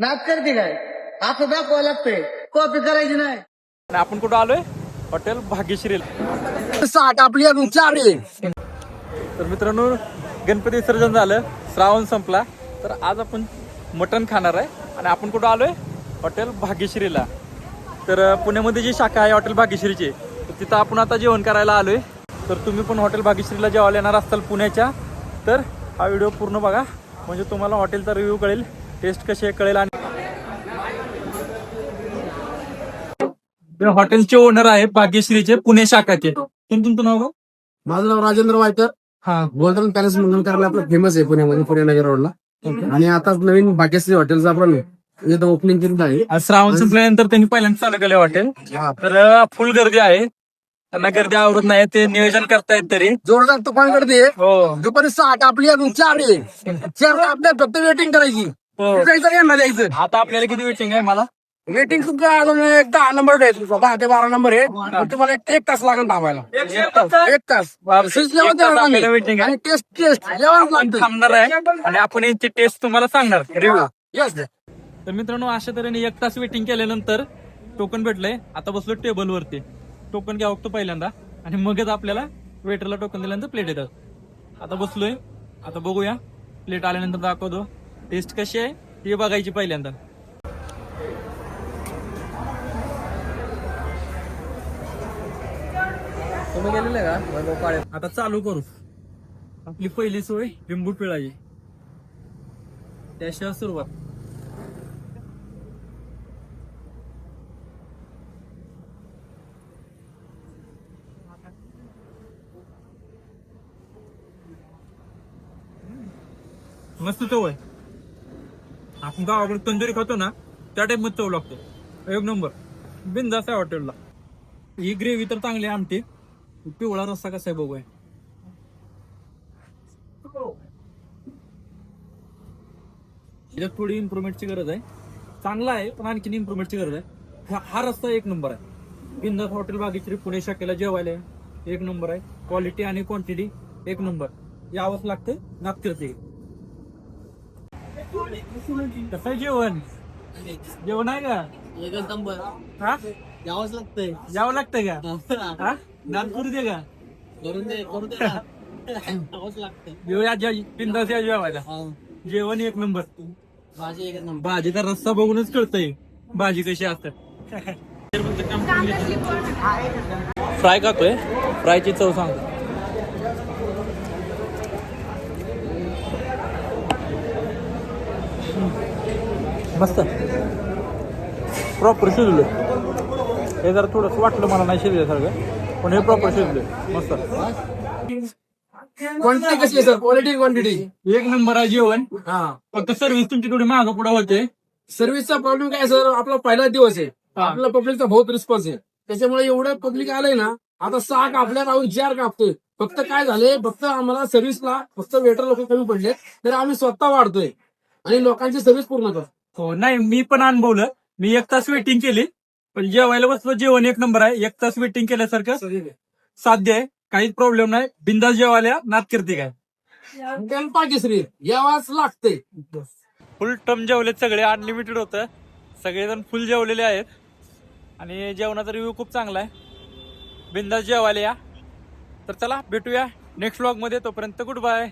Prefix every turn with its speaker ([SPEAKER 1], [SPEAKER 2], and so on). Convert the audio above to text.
[SPEAKER 1] नाच करते काय? असं दाखवावं लागतंय. कॉपी करायची नाही.
[SPEAKER 2] आणि आपण कुठं आलोय? हॉटेल भाग्यश्री
[SPEAKER 1] साठ आपली अजून चार आहे.
[SPEAKER 2] तर मित्रांनो गणपती विसर्जन झालं. श्रावण संपला. तर आज आपण मटण खाणार आहे. आणि आपण कुठं आलोय? हॉटेल भाग्यश्रीला. तर अं, पुण्यामध्ये जी शाखा आहे हॉटेल भाग्यश्रीची तर तिथं आपण आता जेवण करायला आलोय. तर तुम्ही पण हॉटेल भाग्यश्रीला जेवायला येणार असाल पुण्याच्या. तर हा व्हिडिओ पूर्ण बघा. म्हणजे तुम्हाला हॉटेलचा रिव्ह्यू कळेल. टेस्ट कशी आहे कळेल आणि हॉटेलचे ओनर आहे भाग्यश्रीचे पुणे शाखाचे. तुम तुमचं नाव
[SPEAKER 3] माझं नाव राजेंद्र वायकर.
[SPEAKER 2] हा.
[SPEAKER 3] गोल्डन पॅलेस म्हणून करायला आपलं फेमस आहे पुण्यामध्ये पुणे रोडला आणि आता नवीन भाग्यश्री हॉटेलचं आपण इथं ओपनिंग केलेलं आहे.
[SPEAKER 2] श्रावण संपल्यानंतर त्यांनी पहिल्यांदा चालू केलं हॉटेल तर फुल गर्दी आहे. त्यांना गर्दी आवरत नाही ते नियोजन करतायत तरी.
[SPEAKER 3] जोरदार तुफान करते
[SPEAKER 2] हो.
[SPEAKER 3] दुपारी साठ आपली अजून चार आहे. चार आपल्या फक्त वेटिंग करायची.
[SPEAKER 2] हो.
[SPEAKER 3] जायचं यांना जायचं.
[SPEAKER 2] आता आपल्याला किती वेटिंग आहे मला?
[SPEAKER 3] वेटिंग तुमचा अजून एक दहा नंबर आहे तुमचा दहा ते बारा नंबर आहे पण तुम्हाला एक- एक तास लागेल थांबायला. एक तास?
[SPEAKER 2] आहे.
[SPEAKER 3] आणि टेस्ट टेस्ट लागतं.
[SPEAKER 2] थांबणार आहे. आणि आपण यांची टेस्ट तुम्हाला सांगणार. रिव्ह्यू
[SPEAKER 3] येस
[SPEAKER 2] तर मित्रांनो अशा तऱ्हेने एक तास वेटिंग केल्यानंतर टोकन भेटलंय. आता बसलो टेबल वरती. टोकन घ्यावं लागतो पहिल्यांदा. आणि मगच आपल्याला वेटरला टोकन दिल्यानंतर प्लेट येतात. आता बसलोय. आता बघूया. प्लेट आल्यानंतर दाखवतो. टेस्ट कशी आहे ती बघायची पहिल्यांदा.
[SPEAKER 1] तुम्ही गेलेले का?
[SPEAKER 2] आता चालू करू. आपली पहिली सोय लिंबू पिळाची त्याशिवाय सुरुवात. मस्त चव आहे आपण गावाकडे तंदुरी खातो ना त्या टाइपमध्ये चव लागतो. एक नंबर. बिंदास आहे हॉटेलला. ही ग्रेव्ही तर चांगली आहे आमटी. पिवळा रस्सा कसा आहे बघूया. याच्यात थोडी इम्प्रुव्हमेंटची गरज आहे. चांगला आहे पण आणखीन इम्प्रुव्हमेंटची गरज आहे. हा- हा रस्ता एक नंबर आहे. बिंदास हॉटेल बागेश्री पुणे शाखेला जेवायला आहे. एक नंबर आहे. क्वालिटी आणि क्वांटिटी एक नंबर. यावंच लागतं नागपूरचे कसं आहे जेवण? जेवण आहे का? हा?
[SPEAKER 1] यावंच लागतंय.
[SPEAKER 2] यावं लागतंय का? हा. नागपूर दे का?
[SPEAKER 1] करून दे करून दे. यावंच लागतंय.
[SPEAKER 2] जेवया बिंदास या जेवायला. जेवण एक नंबर.
[SPEAKER 1] माझी एक नंबर.
[SPEAKER 2] भाजीचा रस्सा बघूनच कळतंय. भाजी कशी असतात. फ्राय खातोय. फ्रायची चव सांग मस्त. प्रॉपर शिजलं. हे जरा थोडस वाटलं मला नाही शिजल्यासारखं पण हे प्रॉपर शिजलं. मस्त.
[SPEAKER 3] क्वांटिटी कशी आहे सर क्वालिटी क्वांटिटी
[SPEAKER 2] एक नंबर आहे जेवण.
[SPEAKER 3] हा.
[SPEAKER 2] फक्त सर्व्हिस तुमची थोडी महाग पुढे होते.
[SPEAKER 3] सर्व्हिसचा प्रॉब्लेम काय सर आपला पहिला दिवस आहे. आपला पब्लिकचा बहुत रिस्पॉन्स आहे. त्याच्यामुळे एवढं पब्लिक आलंय ना आता सहा कापल्यात राहून चार कापतोय. फक्त काय झाले फक्त आम्हाला सर्व्हिसला फक्त वेटर लोक कमी पडले तर आम्ही स्वतः वाढतोय. आणि लोकांची सर्व्हिस पूर्ण करतो
[SPEAKER 2] हो नाही मी पण अनुभवलं. मी एक तास वेटिंग केली. पण जेवायला बसलो जेवण एक नंबर आहे. एक तास वेटिंग केल्यासारखं साध्य आहे. काहीच प्रॉब्लेम नाही. बिंदास जेवायला नात करते काय.
[SPEAKER 3] पाकिश्री यावाच लागते.
[SPEAKER 2] फुल टर्म जेवलेत सगळे. अनलिमिटेड होतं. सगळेजण फुल जेवलेले आहेत. आणि जेवणाचा रिव्ह्यू खूप चांगला आहे. बिंदास जेवायला या. तर चला भेटूया नेक्स्ट व्लॉगमध्ये. तोपर्यंत गुड बाय